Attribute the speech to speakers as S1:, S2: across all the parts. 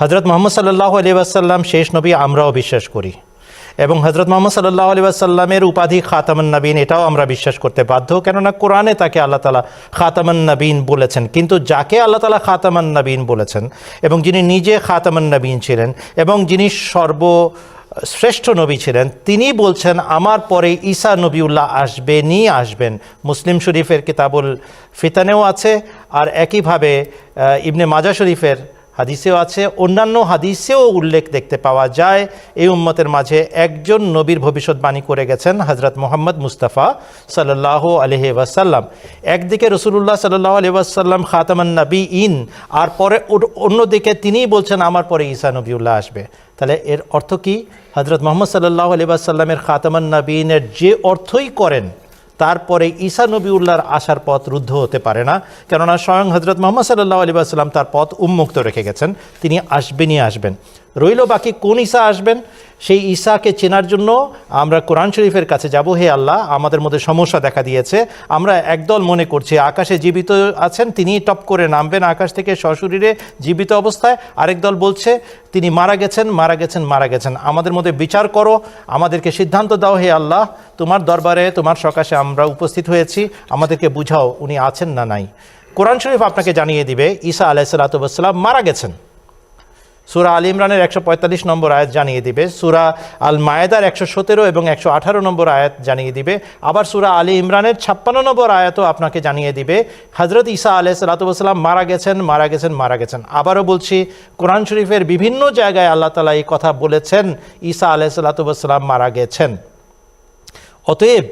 S1: হজরত মোহাম্মদ সাল্লাহ আলী শেষ নবী আমরাও বিশ্বাস করি। এবং হজরত মোহাম্মদ সাল্লাহ আলী আসাল্লামের উপাধি খাতামান নবীন, এটাও আমরা বিশ্বাস করতে বাধ্য, কেননা কোরআনে তাকে আল্লাহ তালা খাতামান নবীন বলেছেন। কিন্তু যাকে আল্লাহ তালা খাতামান নবীন বলেছেন এবং যিনি নিজে খাতামান নবীন ছিলেন এবং যিনি সর্ব শ্রেষ্ঠ নবী ছিলেন, তিনি বলছেন, আমার পরে ঈসা নবীউল্লাহ আসবেনই আসবেন। মুসলিম শরীফের কিতাবুল ফিতানেও আছে। আর একইভাবে ইবনে মাজা শরীফের হাদিসেও আছে, অন্যান্য হাদিসেও উল্লেখ দেখতে পাওয়া যায়। এই উম্মতের মাঝে একজন নবীর ভবিষ্যৎবাণী করে গেছেন হজরত মোহাম্মদ মুস্তাফা সাল্লাহ আলহি ওয়াসাল্লাম। একদিকে রসুল্লাহ সাল্লাহ আলহি ওয়াসাল্লাম খাতামান নবী ইন আর পরে অন্যদিকে তিনিই বলছেন, আমার পরে ঈসা নবীউল্লাহ আসবে। তাহলে এর অর্থ কি? হজরত মোহাম্মদ সাল্লাহ আলি ওয়াসাল্লামের খাতামান নবীনের যে অর্থই করেন তারপরে ঈসা নবীউল্লাহর আসার পথ রুদ্ধ হতে পারে না। কেননা স্বয়ং হজরত মোহাম্মদ সাল্লাহ আলী আসসালাম তার পথ উন্মুক্ত রেখে গেছেন। তিনি আসবেনই আসবেন। রইল বাকি কোন ঈসা আসবেন? সেই ঈসাকে চেনার জন্য আমরা কোরআন শরীফের কাছে যাব। হে আল্লাহ, আমাদের মধ্যে সমস্যা দেখা দিয়েছে। আমরা একদল মনে করছি, আকাশে জীবিত আছেন, তিনি টপ করে নামবেন আকাশ থেকে সশরীরে জীবিত অবস্থায়। আরেক দল বলছে, তিনি মারা গেছেন মারা গেছেন মারা গেছেন। আমাদের মধ্যে বিচার করো, আমাদেরকে সিদ্ধান্ত দাও হে আল্লাহ। তোমার দরবারে, তোমার সকাশে আমরা উপস্থিত হয়েছি, আমাদেরকে বুঝাও উনি আছেন না নাই। কোরআন শরীফ আপনাকে জানিয়ে দিবে, ঈসা আলাইসাল্লাতুসাল্লাম মারা গেছেন। সুরা আল ইমরানের একশো পঁয়তাল্লিশ নম্বর আয়াত জানিয়ে দিবে। সুরা আল মায়েদার একশো সতেরো এবং একশো আঠারো নম্বর আয়াত জানিয়ে দিবে। আবার সুরা আলী ইমরানের ছাপ্পান্ন নম্বর আয়াতও আপনাকে জানিয়ে দিবে। হজরত ঈসা আলাহ সাল্লাতুসাল্লাম মারা গেছেন মারা গেছেন মারা গেছেন। আবারও বলছি, কোরআন শরীফের বিভিন্ন জায়গায় আল্লাহ তালা এই কথা বলেছেন, ঈসা আলাহ সাল্লাতুসাল্লাম মারা গেছেন। অতএব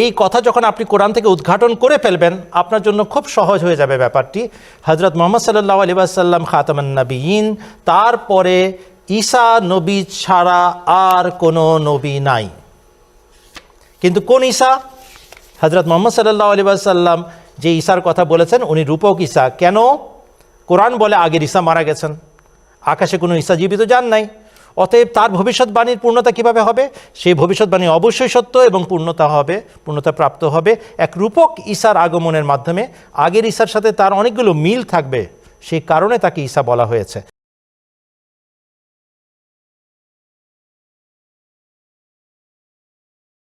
S1: এই কথা যখন আপনি কোরআন থেকে উদ্ঘাটন করে ফেলবেন, আপনার জন্য খুব সহজ হয়ে যাবে ব্যাপারটি। হজরত মোহাম্মদ সাল্লাহ আলী আসাল্লাম খাতামান নবীন তারপরে ঈসা নবী ছাড়া আর কোনো নবী নাই। কিন্তু কোন ঈসা? হজরত মোহাম্মদ সাল্লাহ আলী সাল্লাম যে ঈশার কথা বলেছেন, উনি রূপক ঈশা কেন? কোরআন বলে আগের ঈশা মারা গেছেন। আকাশে কোনো ঈসা জীবিত যান নাই। অতএব তার ভবিষ্যৎবাণীর পূর্ণতা কীভাবে হবে? সেই ভবিষ্যৎবাণী অবশ্যই সত্য এবং পূর্ণতা হবে, পূর্ণতা প্রাপ্ত হবে। এক রূপক ঈশার আগমনের মাধ্যমে, আগের ঈশার সাথে তার অনেকগুলো মিল থাকবে। সেই কারণে তাকে ঈশা বলা হয়েছে।